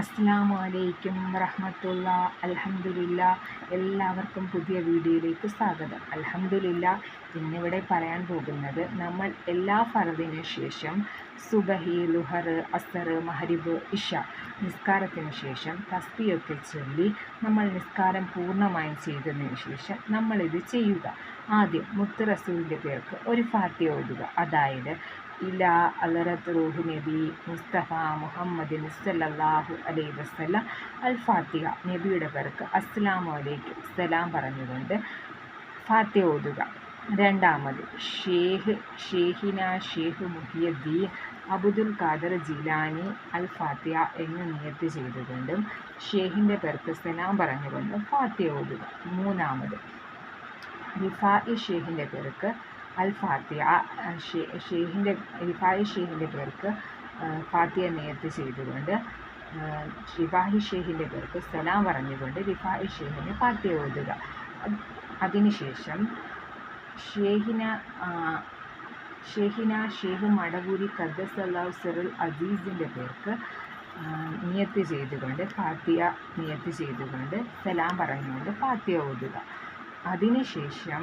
അസ്സാമു അലൈക്കും വറഹമത്തുള്ള. അലഹമില്ല എല്ലാവർക്കും പുതിയ വീഡിയോയിലേക്ക് സ്വാഗതം. അലഹമില്ല ഇന്നിവിടെ പറയാൻ പോകുന്നത് നമ്മൾ എല്ലാ ഫറദിനു ശേഷം സുബഹി ലുഹർ അസർ മഹരിബ് ഇഷ നിസ്കാരത്തിന് ശേഷം തസ്ബിയൊക്കെ ചൊല്ലി നമ്മൾ നിസ്കാരം പൂർണമായും ചെയ്തതിന് ശേഷം നമ്മളിത് ചെയ്യുക. ആദ്യം മുത്ത് റസൂലിന്റെ പേർക്ക് ഒരു ഫാത്തി ഓതുക. അതായത് ഇല അലറത്ത് റൂഹ് നബി മുസ്തഫ മുഹമ്മദ് സല്ലല്ലാഹു അലൈഹി വസല്ലം അൽ ഫാത്തിഹ നബിയുടെ പേർക്ക് അസ്സലാമു അലൈക്കും. സലാം പറഞ്ഞുകൊണ്ട് ഫാത്തിഹ ഓതുക. രണ്ടാമത് ഷേഖ് ഷേഹിന ഷേഖ് മുഹിയദ്ദീൻ അബുദുൽ ഖാദർ ജിലാനി അൽ ഫാത്തിഹ എന്ന് നിയത്ത് ചെയ്തുകൊണ്ടും ഷേഹിന്റെ പേർക്ക് സലാം പറഞ്ഞുകൊണ്ടും ഫാത്തിഹ ഓതുക. മൂന്നാമത് റിഫാ ഇ ഷേഹിന്റെ പേർക്ക് അൽ ഫാത്തിഹ ഷെയ്ഖിന്റെ റിഫായി ഷെയ്ഖിന്റെ പേർക്ക് ഫാത്തിയ നേരത്തെ ചെയ്തുകൊണ്ട് റിഫാഹി ഷെയ്ഖിന്റെ പേർക്ക് സലാം പറഞ്ഞുകൊണ്ട് റിഫായി ഷെയ്ഖിന് ഫാത്തിയ ഓതുക. അതിനുശേഷം ഷേഹിന ഷെഹിന ഷെയ്ഖ് മടവൂരി ഖദ്ദസല്ലാഹു സിറുൽ അസീസിന്റെ പേർക്ക് നിയത്ത് ചെയ്തുകൊണ്ട് ഫാത്തിയ നിയത്ത് ചെയ്തുകൊണ്ട് സലാം പറഞ്ഞുകൊണ്ട് ഫാത്തിയ ഓതുക. അതിനുശേഷം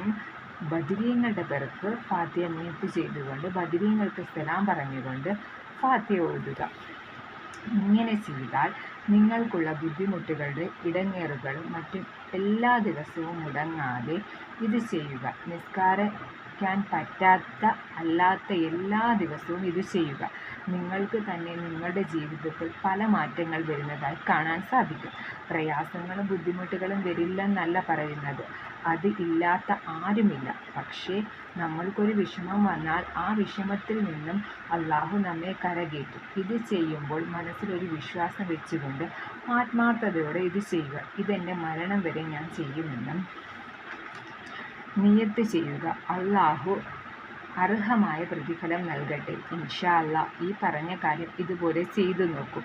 ബദിരീങ്ങളുടെ പേർക്ക് ഫാത്തിയ നിയത്ത് ചെയ്തുകൊണ്ട് ബദിരീങ്ങൾക്ക് സലാം പറഞ്ഞുകൊണ്ട് ഫാത്തിയ ഓതുക. ഇങ്ങനെ ചെയ്താൽ നിങ്ങൾക്കുള്ള ബുദ്ധിമുട്ടുകളുടെ ഇടങ്ങേറുകളും മറ്റും എല്ലാ ദിവസവും മുടങ്ങാതെ ഇത് ചെയ്യുക. നിസ്കാരിക്കാൻ പറ്റാത്ത അല്ലാത്ത എല്ലാ ദിവസവും ഇത് ചെയ്യുക. നിങ്ങൾക്ക് തന്നെ നിങ്ങളുടെ ജീവിതത്തിൽ പല മാറ്റങ്ങൾ വരുന്നതായി കാണാൻ സാധിക്കും. പ്രയാസങ്ങളും ബുദ്ധിമുട്ടുകളും വരില്ലെന്നല്ല പറയുന്നത്. അത് ഇല്ലാത്ത ആരുമില്ല. പക്ഷേ നമ്മൾക്കൊരു വിഷമം വന്നാൽ ആ വിഷമത്തിൽ നിന്നും അള്ളാഹു നമ്മെ കരകയറ്റും. ഇത് ചെയ്യുമ്പോൾ മനസ്സിലൊരു വിശ്വാസം വെച്ചുകൊണ്ട് ആത്മാർത്ഥതയോടെ ഇത് ചെയ്യുക. ഇതെന്റെ മരണം വരെ ഞാൻ ചെയ്യുമെന്നും നിയത്ത് ചെയ്യുക. അള്ളാഹു അർഹമായ പ്രതിഫലം നൽകട്ടെ. ഇൻഷാ അല്ലാ ഈ പറഞ്ഞ കാര്യം ഇതുപോലെ ചെയ്തു നോക്കൂ.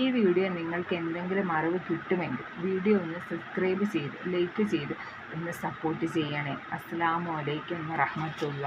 ഈ വീഡിയോ നിങ്ങൾക്ക് എന്തെങ്കിലും അറിവ് കിട്ടുമെങ്കിൽ വീഡിയോ ഒന്ന് സബ്സ്ക്രൈബ് ചെയ്ത് ലൈക്ക് ചെയ്ത് ഒന്ന് സപ്പോർട്ട് ചെയ്യണേ. അസ്സാം വലൈക്കും വറഹമത്തുള്ള